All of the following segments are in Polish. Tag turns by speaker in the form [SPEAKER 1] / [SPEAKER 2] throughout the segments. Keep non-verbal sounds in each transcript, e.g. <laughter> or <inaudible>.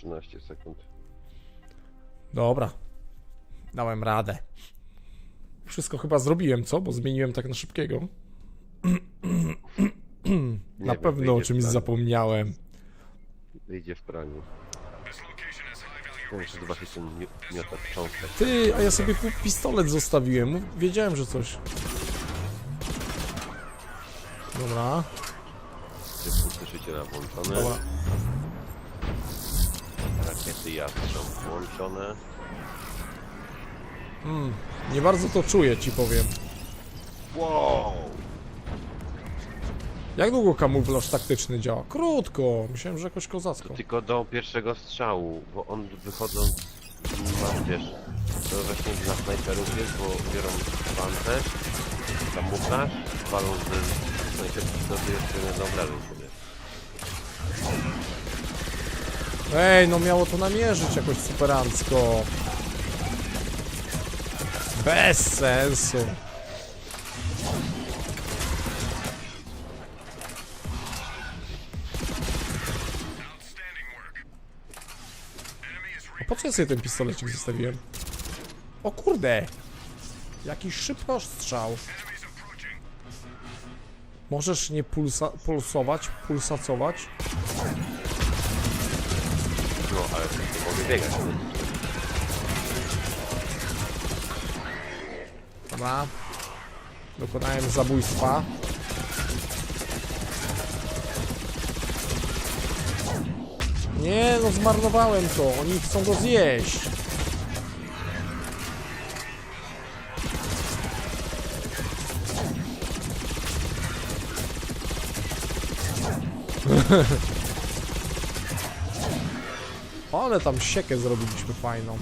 [SPEAKER 1] 13 sekund.
[SPEAKER 2] Dobra. Dałem radę. Wszystko chyba zrobiłem, co? Bo zmieniłem tak na szybkiego. <clears throat> na
[SPEAKER 1] wiem,
[SPEAKER 2] pewno o
[SPEAKER 1] wyjdzie
[SPEAKER 2] czymś
[SPEAKER 1] w praniu.
[SPEAKER 2] zapomniałem.
[SPEAKER 1] Wyjdzie w praniu. Mi- cząstek.
[SPEAKER 2] Ty, a ja sobie pistolet zostawiłem. Mów- Wiedziałem, że coś. Dobra,
[SPEAKER 1] włączone.
[SPEAKER 2] dobra.
[SPEAKER 1] Rakiety jastrząb włączone.
[SPEAKER 2] Mm, nie bardzo to czuję, ci powiem.
[SPEAKER 1] Wow!
[SPEAKER 2] Jak długo kamuflaż taktyczny działa? Krótko. Myślałem, że jakoś kozacko.
[SPEAKER 1] Tylko do pierwszego strzału, bo on wychodząc, ma, wiesz, to właśnie dla snajperów jest, bo biorą pancerz, kamuflaż, walą z snajperki, jeszcze nie obrażą sobie.
[SPEAKER 2] Ej, no miało to namierzyć jakoś superancko. Bez sensu. A po co ja sobie ten pistolecik zostawiłem? O kurde! Jakiś szybko strzał. Możesz nie pulsa pulsować, pulsacować?
[SPEAKER 1] Biegać.
[SPEAKER 2] Dobra. Dokonałem zabójstwa. Nie, no zmarnowałem to. Oni chcą go zjeść. <laughs> Ale tam siekę zrobiliśmy fajną.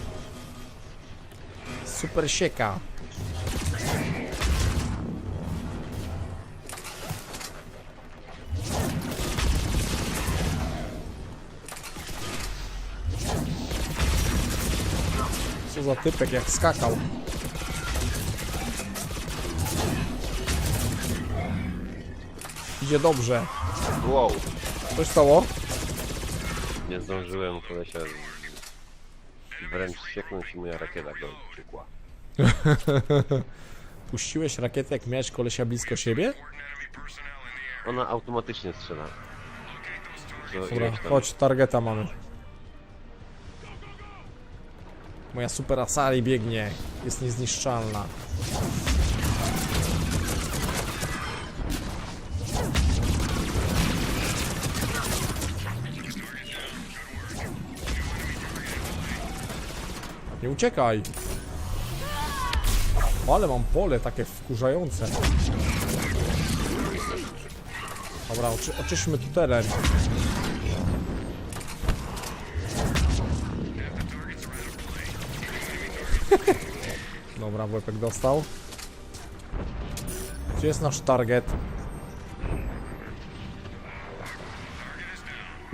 [SPEAKER 2] Super sieka. Co za typek, jak skakał. Idzie dobrze.
[SPEAKER 1] Wow!
[SPEAKER 2] Coś stało?
[SPEAKER 1] Nie zdążyłem kolesia wręcz ścieknąć i moja rakieta go uciekła. <laughs>
[SPEAKER 2] Puściłeś rakietę, jak miałeś kolesia blisko siebie?
[SPEAKER 1] Ona automatycznie strzela.
[SPEAKER 2] Dobra,
[SPEAKER 1] ileś tam-
[SPEAKER 2] chodź, targeta mamy. Moja super Asari biegnie. Jest niezniszczalna. Nie uciekaj. Ale mam pole takie wkurzające. Dobra, oczy, oczyśmy tu teren. <laughs> Dobra, łepek dostał. Gdzie jest nasz target?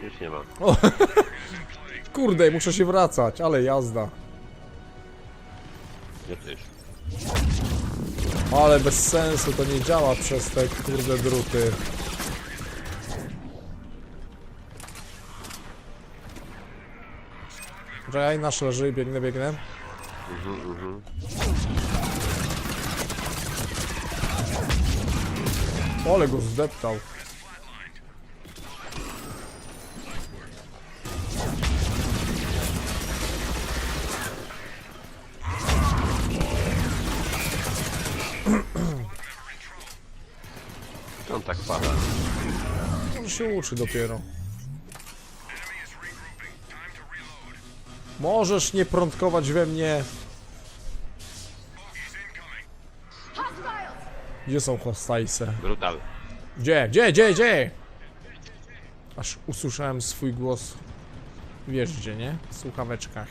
[SPEAKER 1] Już nie ma. <laughs>
[SPEAKER 2] Kurde, muszę się wracać, ale jazda.
[SPEAKER 1] Ja też.
[SPEAKER 2] Ale bez sensu, to nie działa przez te kurde druty. Czekaj, nasz leży, biegnę, biegnę.
[SPEAKER 1] Mhm, mhm.
[SPEAKER 2] Ole go zdeptał.
[SPEAKER 1] On tak pada.
[SPEAKER 2] On się uczy dopiero. Możesz nie prądkować we mnie. Gdzie są hostajse?
[SPEAKER 1] Brutal.
[SPEAKER 2] Gdzie, gdzie, gdzie, gdzie? Aż usłyszałem swój głos. Wiesz gdzie, nie? W słuchaweczkach.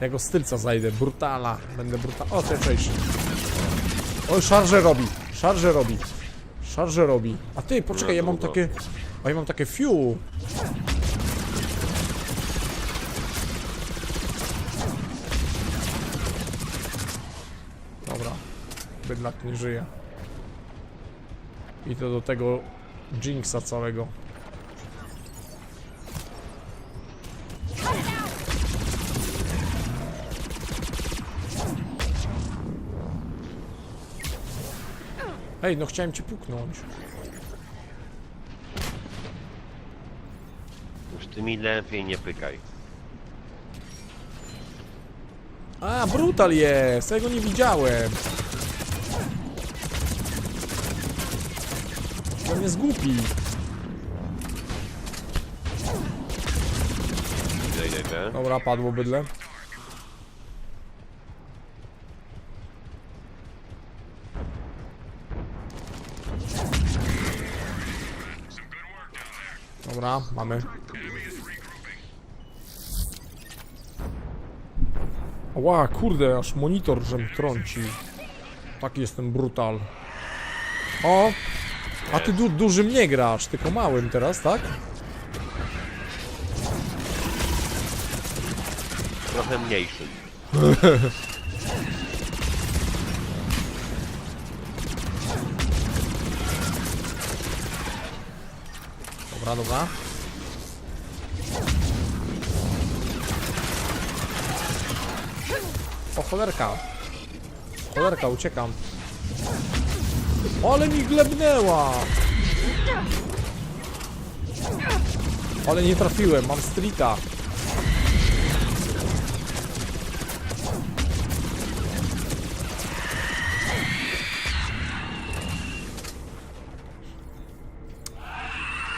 [SPEAKER 2] Ja go z tylca zajdę. Brutala. Będę brutal. O, cześć. Oj, szarże robi. Szarże robi. Szarże robi. A ty, poczekaj, ja mam
[SPEAKER 1] długo.
[SPEAKER 2] takie... A ja mam takie fiu. Dobra. Bydlak nie żyje. I to do tego Jinxa całego. Ej, no chciałem ci puknąć.
[SPEAKER 1] Już ty mi lepiej nie pykaj.
[SPEAKER 2] A, brutal jest! Ja go nie widziałem. On jest głupi.
[SPEAKER 1] Idę, idę, idę.
[SPEAKER 2] Dobra, padło bydle. Dobra, mamy. Ła, kurde, aż monitor żem trąci. Taki jestem brutal. O! A ty du dużym nie grasz, tylko małym teraz, tak?
[SPEAKER 1] Trochę mniejszy. <laughs>
[SPEAKER 2] Dobra. O, cholerka. Cholerka, uciekam. Ale mi glebnęła! Ale nie trafiłem, mam streeta.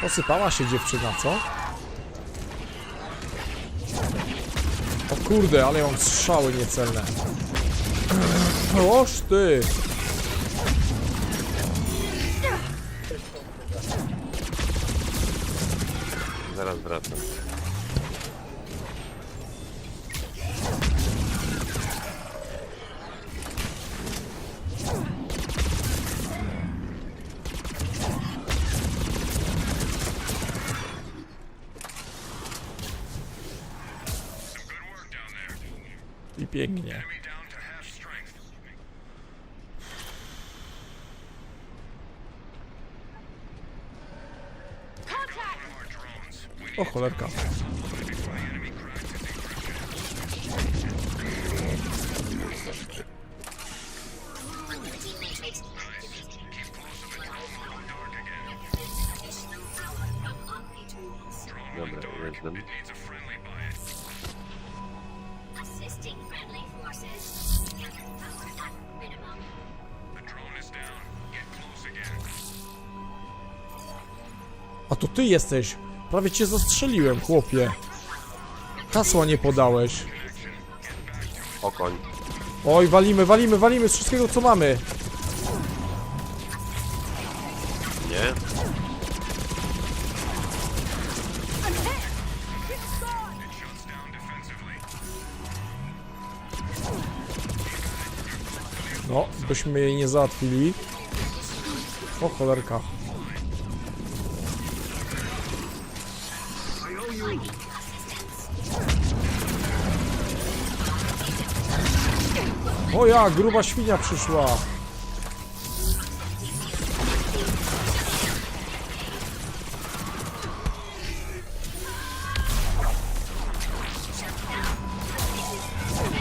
[SPEAKER 2] Posypała się dziewczyna, co? O kurde, ale ją strzały niecelne. Oż ty!
[SPEAKER 1] Zaraz wracam.
[SPEAKER 2] Pięknie. O cholerka. A to ty jesteś. Prawie cię zastrzeliłem, chłopie. Hasła nie podałeś.
[SPEAKER 1] Okoń.
[SPEAKER 2] Oj, walimy, walimy, walimy z wszystkiego co mamy. Byśmy jej nie załatwili. O cholerka. O ja, gruba świnia przyszła.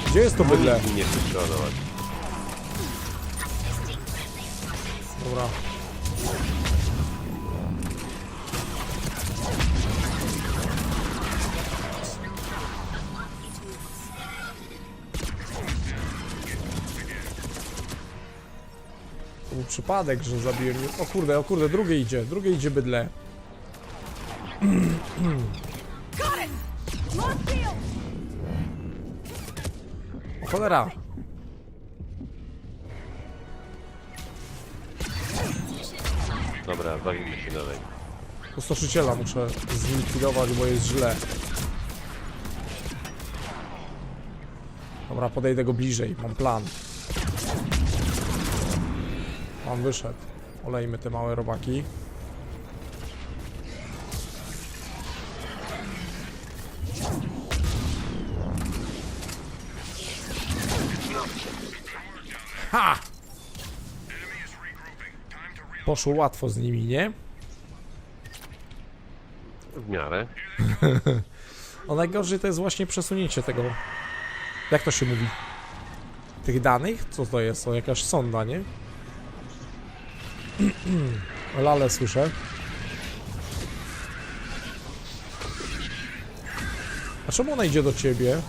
[SPEAKER 2] Gdzie jest to bydle?
[SPEAKER 1] Nie chce przeładować.
[SPEAKER 2] Dobra. To był przypadek, że zabiłem. O kurde, o kurde, drugie idzie, drugie idzie bydle. O cholera.
[SPEAKER 1] Dobra, bawimy się dalej.
[SPEAKER 2] Pustoszyciela muszę zlikwidować, bo jest źle. Dobra, podejdę go bliżej, mam plan. On wyszedł. Olejmy te małe robaki. Poszło łatwo z nimi, nie?
[SPEAKER 1] W miarę. <laughs>
[SPEAKER 2] No najgorzej to jest właśnie przesunięcie tego. Jak to się mówi? Tych danych? Co to jest? To jakaś sonda, nie? <clears throat> Lale słyszę. A czemu ona idzie do ciebie?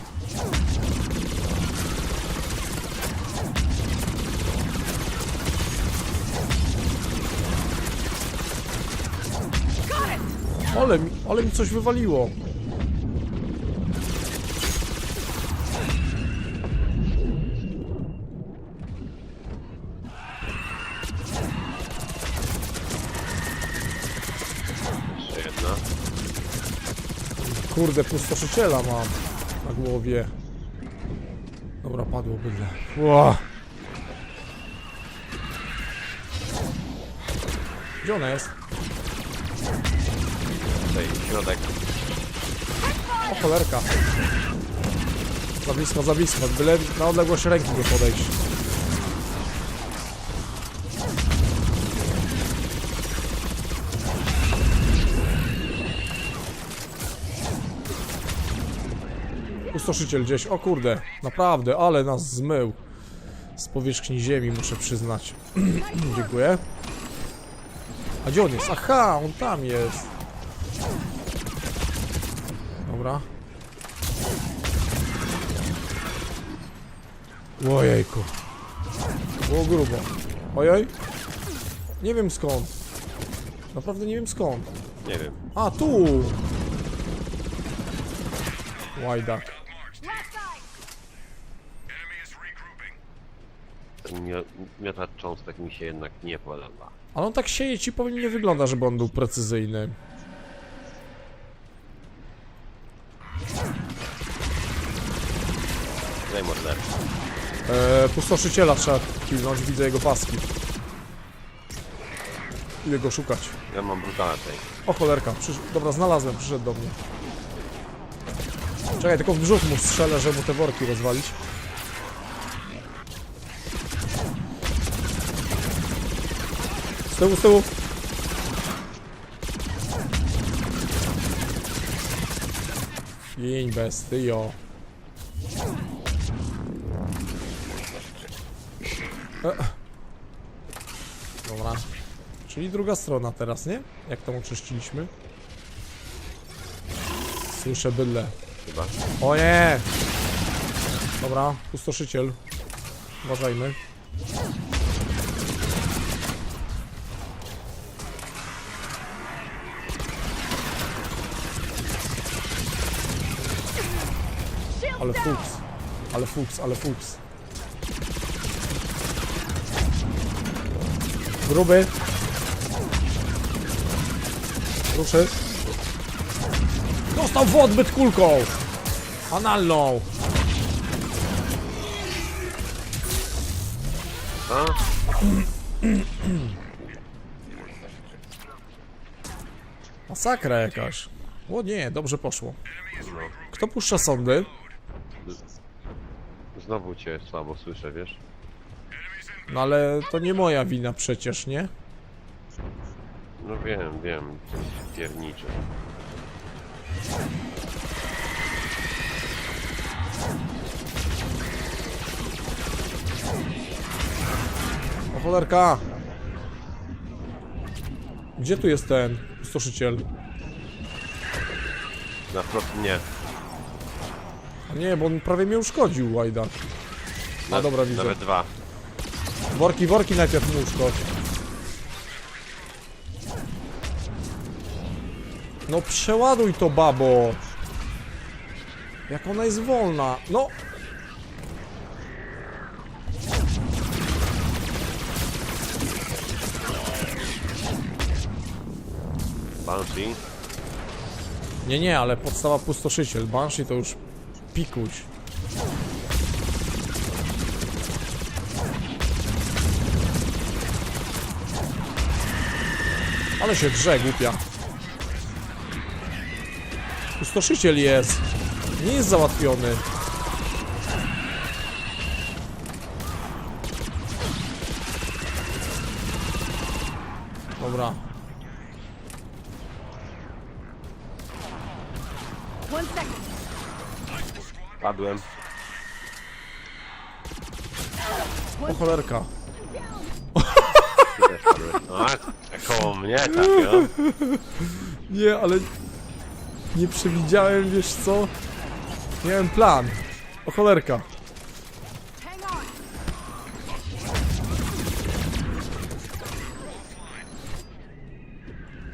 [SPEAKER 2] Ale mi, ale mi coś wywaliło. Kurde, pustoszyciela mam na głowie. Dobra, padło bydle. Ła. Gdzie ona jest?
[SPEAKER 1] Tutaj środek.
[SPEAKER 2] O cholerka. Za blisko, za blisko. Byle na odległość ręki nie podejść. Pustoszyciel gdzieś. O kurde. Naprawdę, ale nas zmył. Z powierzchni ziemi, muszę przyznać. <clears throat> Dziękuję. A gdzie on jest? Aha, on tam jest. Dobra. Ojejku. Było grubo. Ojej. Nie wiem skąd. Naprawdę nie wiem skąd.
[SPEAKER 1] Nie wiem.
[SPEAKER 2] A, tu! Łajdak.
[SPEAKER 1] Ten mio- miotacz cząstek mi się jednak nie podoba.
[SPEAKER 2] Ale on tak sieje ci powinien nie wygląda, żeby on był precyzyjny.
[SPEAKER 1] Daj morder.
[SPEAKER 2] Eee, pustoszyciela trzeba pilnąć, widzę jego paski. Idę go szukać.
[SPEAKER 1] Ja mam brutala tej.
[SPEAKER 2] O cholerka, przysz... dobra, znalazłem, przyszedł do mnie. Czekaj, tylko w brzuch mu strzelę, żeby mu te worki rozwalić. Z tyłu, z tyłu. Jień bestyo. Czyli druga strona teraz, nie? Jak tam oczyściliśmy? Słyszę byle.
[SPEAKER 1] Chyba.
[SPEAKER 2] O nie! Dobra, pustoszyciel. Uważajmy. Ale fuks. Ale fuks, ale fuks. Gruby. Ruszy. Dostał w odbyt kulką! Analną!
[SPEAKER 1] A?
[SPEAKER 2] Masakra jakaś. O nie, dobrze poszło. Kto puszcza sądy?
[SPEAKER 1] Znowu cię słabo słyszę, wiesz?
[SPEAKER 2] No ale to nie moja wina przecież, nie?
[SPEAKER 1] No wiem, wiem. Coś pierniczy.
[SPEAKER 2] O cholerka! Gdzie tu jest ten stoszyciel?
[SPEAKER 1] Na wprost nie.
[SPEAKER 2] A nie, bo on prawie mnie uszkodził, łajdak. A dobra, widzę.
[SPEAKER 1] Nawet dwa.
[SPEAKER 2] Worki, worki najpierw mu uszkodź. No przeładuj to, babo! Jak ona jest wolna. No!
[SPEAKER 1] Banshee.
[SPEAKER 2] Nie, nie, ale podstawa pustoszyciel. Banshee to już pikuś. Ale się drze, głupia. Pustoszyciel jest. Nie jest załatwiony. Dobra.
[SPEAKER 1] Padłem.
[SPEAKER 2] O cholerka.
[SPEAKER 1] też padłeś. No, a koło mnie tak, no.
[SPEAKER 2] Nie, ale nie przewidziałem, wiesz co? Miałem plan. O cholerka.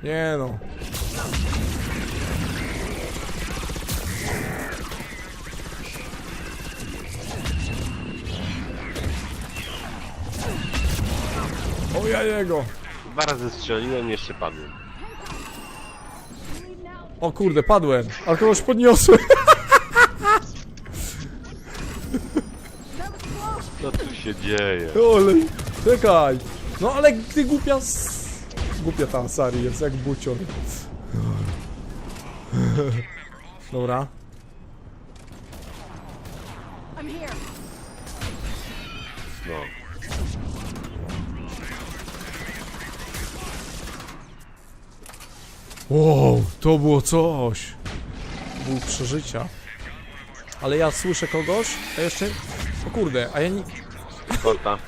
[SPEAKER 2] Nie no. O ja jego.
[SPEAKER 1] Dwa razy strzeliłem, jeszcze padłem.
[SPEAKER 2] O kurde, padłem. Ale kogoś podniosłem.
[SPEAKER 1] Co tu się dzieje?
[SPEAKER 2] Ole, czekaj. No ale ty głupia s... Głupia ta Sari jest, jak bucior. Dobra. Wow, to było coś. Był przeżycia. Ale ja słyszę kogoś, a jeszcze... O kurde, a ja nie...
[SPEAKER 1] Korta.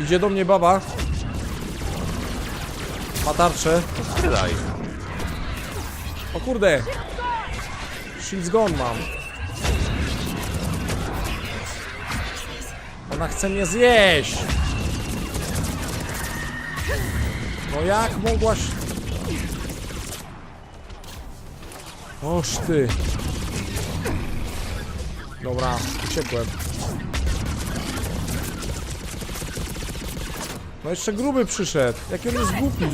[SPEAKER 2] Idzie do mnie baba. Ma tarczę.
[SPEAKER 1] Strzelaj.
[SPEAKER 2] O kurde! Shields gone mam. Ona chce mnie zjeść! No jak mogłaś... Oż ty. Dobra, uciekłem. No jeszcze gruby przyszedł. Jaki on jest głupi.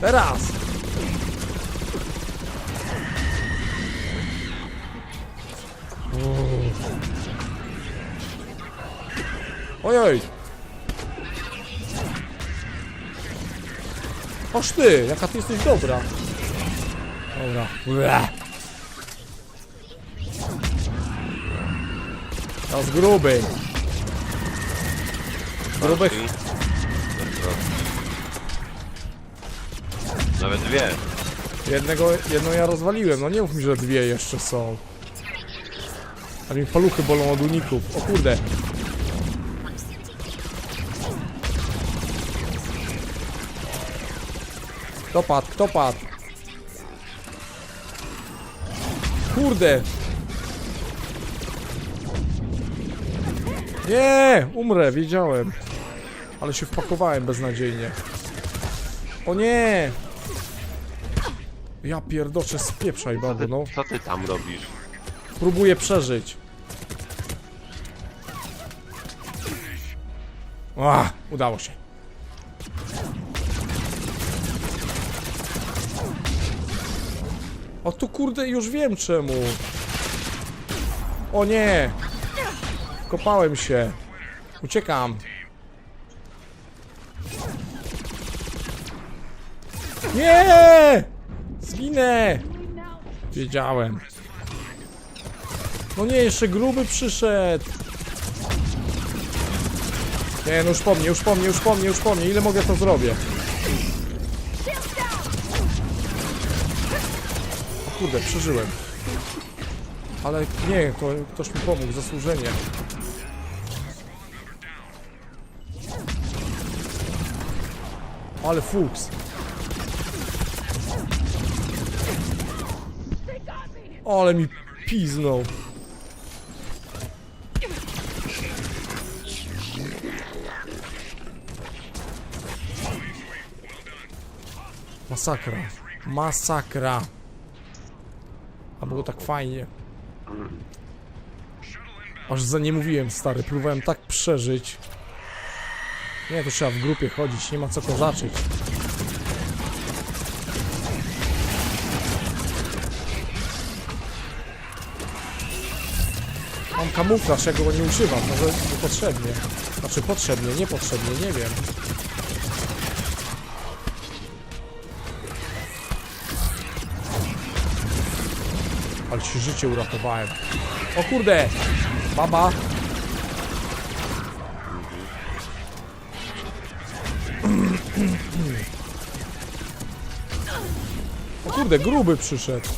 [SPEAKER 2] Teraz! Ojoj! Oż ty, jaka ty jesteś dobra. Dobra. Ble. Teraz gruby. Gruby.
[SPEAKER 1] Walki. Nawet dwie.
[SPEAKER 2] Jednego, jedną ja rozwaliłem, no nie mów mi, że dwie jeszcze są. A mi paluchy bolą od uników. O kurde. Kto padł? Kto padł? Kurde! Nie! Umrę, wiedziałem. Ale się wpakowałem beznadziejnie. O nie! Ja pierdoczę, spieprzaj
[SPEAKER 1] Co
[SPEAKER 2] babo,
[SPEAKER 1] ty,
[SPEAKER 2] no.
[SPEAKER 1] co ty tam robisz?
[SPEAKER 2] Próbuję przeżyć. A, udało się. O tu kurde, już wiem czemu. O nie! Kopałem się. Uciekam. Nie! Zginę! Wiedziałem. No nie, jeszcze gruby przyszedł. Nie, no już po mnie, już po mnie, już po mnie, już po mnie. Ile mogę to zrobię? Kurde, przeżyłem. Ale nie, to ktoś mi pomógł, zasłużenie. Ale fuks. Ale mi piznął. Masakra. Masakra. A było tak fajnie. Aż za nie mówiłem, stary. Próbowałem tak przeżyć. Nie, to trzeba w grupie chodzić, nie ma co kozaczyć. Mam kamuflaż, ja go nie używam, może niepotrzebnie. Znaczy potrzebnie, niepotrzebnie, nie wiem. Ale ci życie uratowałem. O kurde! Baba! O kurde, gruby przyszedł.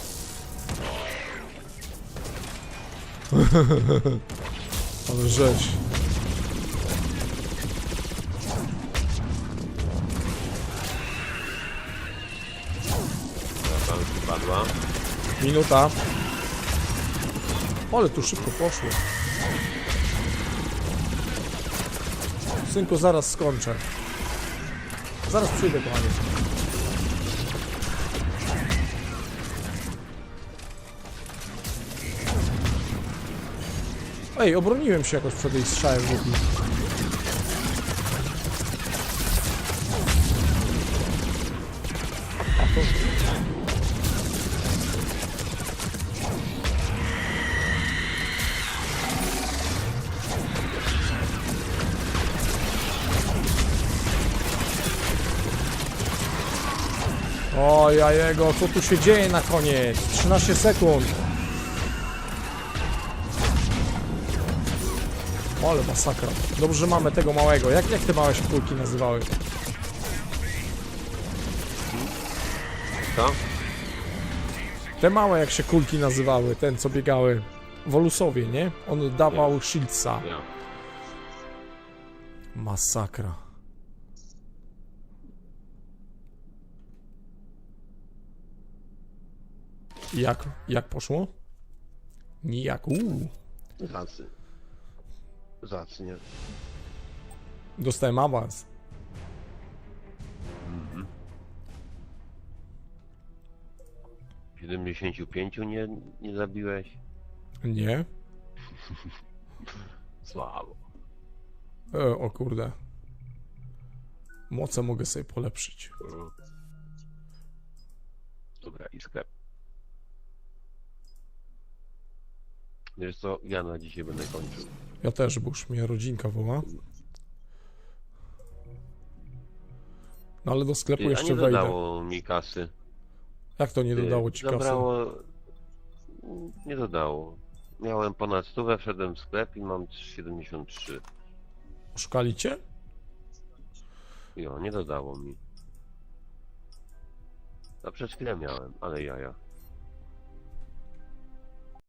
[SPEAKER 2] <laughs> Ale rzeź. Minuta. Ale tu szybko poszło. Synku, zaraz skończę. Zaraz przyjdę, kochanie. Ej, obroniłem się jakoś przed jej strzałem głupi. O ja jego, co tu się dzieje na koniec? 13 sekund. Ale masakra. Dobrze, że mamy tego małego. Jak, jak te małe się kulki nazywały?
[SPEAKER 1] Co?
[SPEAKER 2] Te małe jak się kulki nazywały, ten co biegały. Wolusowie, nie? On dawał shieldsa.
[SPEAKER 1] Ja.
[SPEAKER 2] Masakra. Jak, jak poszło? Nijak. Uuu.
[SPEAKER 1] Zacy. Zacnie.
[SPEAKER 2] Dostałem awans.
[SPEAKER 1] Mhm. 75 nie, nie zabiłeś?
[SPEAKER 2] Nie? <laughs>
[SPEAKER 1] Słabo.
[SPEAKER 2] E, o kurde. Moce mogę sobie polepszyć.
[SPEAKER 1] Dobra, i sklep. Wiesz co, ja na dzisiaj będę kończył.
[SPEAKER 2] Ja też, bo już mnie rodzinka woła. No ale do sklepu
[SPEAKER 1] Ty, a
[SPEAKER 2] jeszcze
[SPEAKER 1] nie
[SPEAKER 2] wejdę.
[SPEAKER 1] dodało mi kasy.
[SPEAKER 2] Jak to nie dodało ci kasy?
[SPEAKER 1] Zabrało... Nie dodało. Miałem ponad stówę, wszedłem w sklep i mam 73.
[SPEAKER 2] Szukali cię?
[SPEAKER 1] Jo, nie dodało mi. A przed chwilę miałem, ale jaja.